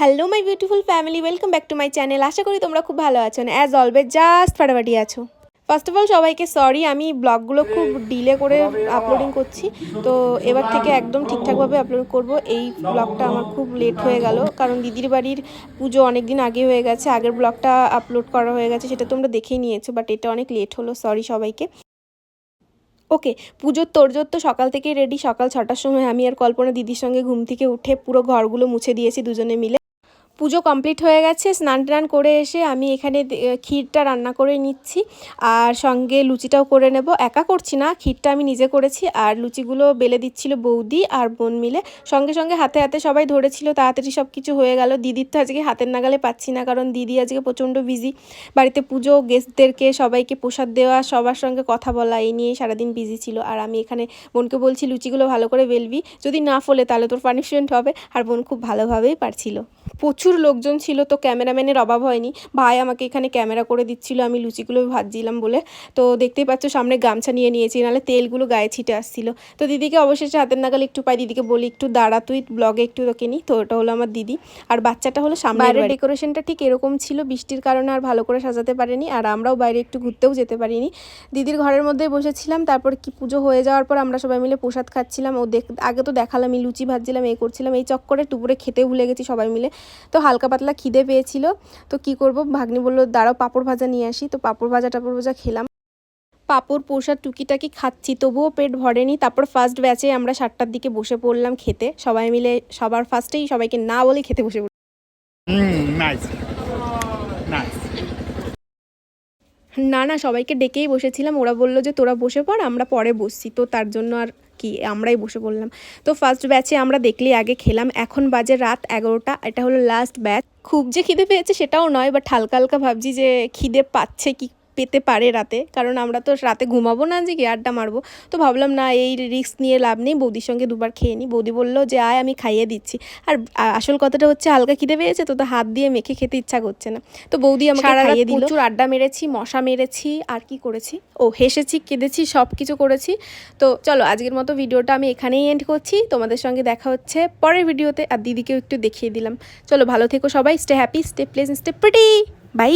Hello my beautiful family welcome back to my channel আশা করি তোমরা খুব ভালো আছো অ্যাজ অলওয়েজ জাস্ট ফাটাফাটি আছো। ফার্স্ট অফ অল সবাইকে সরি আমি ব্লগগুলো খুব ডিলে করে আপলোডিং করছি। তো এবার থেকে একদম ঠিকঠাকভাবে আপলোড করব। এই ব্লগটা আমার খুব লেট হয়ে গেল। কারণ দিদির বাড়ির পুজো অনেক দিন আগে হয়ে গেছে। আগের ব্লগটা আপলোড করা হয়ে গেছে, সেটা তোমরা দেখেই নিয়েছো বাট এটা অনেক লেট হলো। সরি সবাইকে। ওকে পুজোর তোড়জোড় তো সকাল থেকেই রেডি সকাল ছটার সময় আমি আর কল্পনা দিদির সঙ্গে ঘুম থেকে উঠে পুরো ঘরগুলো মুছে দিয়েছি দুজনে মিলে। পুজো কমপ্লিট হয়ে গেছে, স্নান টান করে এসে আমি এখানে ক্ষীরটা রান্না করে নিচ্ছি। আর সঙ্গে লুচিটাও করে নেব। একা করছি না, ক্ষীরটা আমি নিজে করেছি। আর লুচিগুলো বেলে দিচ্ছিল বৌদি আর বোন মিলে। সঙ্গে সঙ্গে হাতে হাতে সবাই ধরেছিল, তাড়াতাড়ি সব কিছু হয়ে গেল। দিদির তো আজকে হাতের নাগালে পাচ্ছি না, কারণ দিদি আজকে প্রচণ্ড বিজি বাড়িতে পুজো গেস্টদেরকে সবাইকে প্রসাদ দেওয়া, সবার সঙ্গে কথা বলা, এই নিয়ে সারাদিন বিজি ছিল। আর আমি এখানে বোনকে বলছি, লুচিগুলো ভালো করে বেলবি। যদি না ফোলে, তাহলে তোর পানিশমেন্ট হবে। আর বোন খুব ভালোভাবেই পারছিল। প্রচুর লোকজন ছিল তো ক্যামেরাম্যানের অভাব হয়নি। ভাই আমাকে এখানে ক্যামেরা করে দিচ্ছিল আমি লুচিগুলো ভাজছিলাম বলে। তো দেখতেই পাচ্ছ সামনে গামছা নিয়ে নিয়েছি নাহলে তেলগুলো গায়ে ছিটে আসছিল। তো দিদিকে অবশেষে হাতের নাগালে একটু পাই দিদিকে বলি একটু দাঁড়া তুই ব্লগে একটু তোকে নি তো ওটা হলো আমার দিদি। আর বাচ্চাটা হলো সামনে বাইরের ডেকোরেশনটা ঠিক এরকম ছিল বৃষ্টির কারণে আর ভালো করে সাজাতে পারিনি আর আমরাও বাইরে একটু ঘুরতেও যেতে পারিনি। দিদির ঘরের মধ্যে বসেছিলাম তারপর কি পুজো হয়ে যাওয়ার পর আমরা সবাই মিলে প্রসাদ খাচ্ছিলাম। ও দেখ আগে তো দেখালাম এই লুচি ভাজছিলাম এই করছিলাম এই চক্করে টুপুরে খেতে ভুলে গেছি সবাই মিলে। তো হালকা পাতলা খিদে পেয়েছিল। তো কি করব? ভাগ্নি বলল, দাঁড়াও, পাপড় ভাজা নিয়ে আসি। তো পাঁপড় ভাজা, টাপড় ভাজা খেলাম। পাপড়, পোষার টুকিটাকি খাচ্ছি, তবুও পেট ভরেনি। তারপর ফার্স্ট ব্যাচে আমরা সাতটার দিকে বসে পড়লাম খেতে। সবাই মিলে, সবার ফার্স্টেই সবাইকে না বলে খেতে বসে পড়লাম। না না, সবাইকে ডেকেই বসেছিলাম। ওরা বলল যে, তোরা বসে পড়, আমরা পরে বসছি। তো তার জন্য আর কি, আমরাই বসে পড়লাম। তো ফার্স্ট ব্যাচে আমরা দেখলেই আগে খেলাম। এখন বাজে রাত এগারোটা। এটা হলো লাস্ট ব্যাচ খুব যে খিদে পেয়েছে সেটাও নয় বাট হালকা হালকা ভাবছি যে খিদে পাচ্ছে কি পেতে পারে রাতে। কারণ আমরা তো রাতে ঘুমাবো না যে কি আড্ডা মারবো। তো ভাবলাম না এই রিস্ক নিয়ে লাভ নেই বৌদির সঙ্গে দুবার খেয়ে নিই বৌদি বলল যে আয় আমি খাইয়ে দিচ্ছি। আর আসল কথাটা হচ্ছে হালকা খিদে পেয়েছে তো তো হাত দিয়ে মেখে খেতে ইচ্ছা করছে না। তো বৌদি আমাকে খাইয়ে দিল। প্রচুর আড্ডা মেরেছি মশা মেরেছি আর কি করেছি? ও হেসেছি কেঁদেছি সব কিছু করেছি। তো চলো আজকের মতো ভিডিওটা আমি এখানেই এন্ড করছি। তোমাদের সঙ্গে দেখা হচ্ছে পরের ভিডিওতে আর দিদিকেও একটু দেখিয়ে দিলাম। চলো ভালো থেকো সবাই stay happy stay blessed stay pretty bye